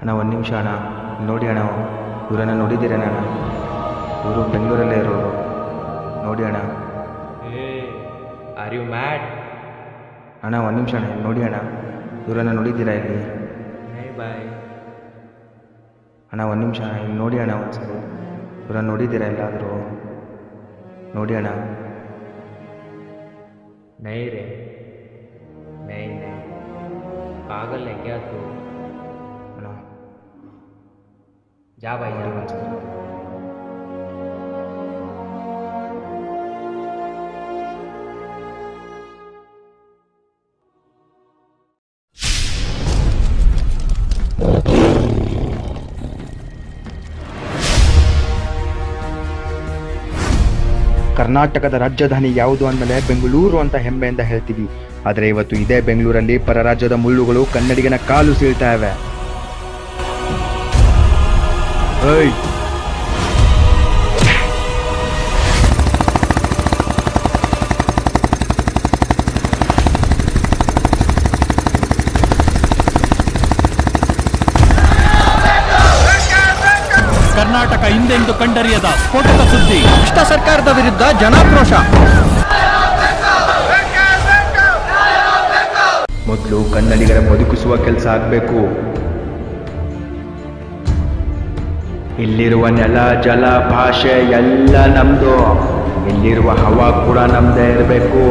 ಅಣ್ಣ ಒಂದು ನಿಮಿಷ ಅಣ್ಣ ಇಲ್ಲಿ ನೋಡಿ ಅಣ್ಣ ಇವರನ್ನ ನೋಡಿದ್ದೀರೇನ ಅಣ್ಣ ಇವರು ಬೆಂಗಳೂರಲ್ಲೇ ಇರೋರು ನೋಡಿ ಅಣ್ಣ ಆರ್ ಯು ಮ್ಯಾಡ್ ಅಣ್ಣ ಒಂದು ನಿಮಿಷ ಅಣ್ಣ ಇಲ್ಲಿ ನೋಡಿ ಅಣ್ಣ ಇವರನ್ನ ನೋಡಿದ್ದೀರಾ ಇಲ್ಲಿ ನೈ ಬಾಯ್ ಅಣ್ಣ ಒಂದು ನಿಮಿಷ ಅಣ್ಣ ಇಲ್ಲಿ ನೋಡಿ ಅಣ್ಣ ಒಂದ್ಸರಿ ಇವರನ್ನ ನೋಡಿದ್ದೀರಾ ಎಲ್ಲಾದರೂ ನೋಡಿ ಅಣ್ಣ नहीं रे नहीं नहीं पागल है क्या तू ಜಾಬ ಐದು ಕರ್ನಾಟಕದ ರಾಜಧಾನಿ ಯಾವುದು ಅಂದಮೇಲೆ ಬೆಂಗಳೂರು ಅಂತ ಹೆಮ್ಮೆಯಿಂದ ಹೇಳ್ತೀವಿ. ಆದರೆ ಇವತ್ತು ಇದೇ ಬೆಂಗಳೂರಲ್ಲಿ ಪರರಾಜ್ಯದ ಮುಳ್ಳುಗಳು ಕನ್ನಡಿಗನ ಕಾಲು ಸೀಳ್ತಾ ಇವೆ. ಏಯ್. ಕರ್ನಾಟಕ ಹಿಂದೆಂದು ಕಂಡರಿಯದ ಸ್ಫೋಟಕ ಸುದ್ದಿ. ಇಷ್ಟ ಸರ್ಕಾರದ ವಿರುದ್ಧ ಜನಾಕ್ರೋಶ. ಮೊದಲು ಕನ್ನಡಿಗರ ಬದುಕಿಸುವ ಕೆಲಸ ಆಗಬೇಕು. ಇಲ್ಲಿರುವ ನೆಲ ಜಲ ಭಾಷೆ ಎಲ್ಲ ನಮ್ಮದು ಇಲ್ಲಿರುವ ಹವಾ ಕೂಡ ನಮ್ಮದೇ ಇರಬೇಕು.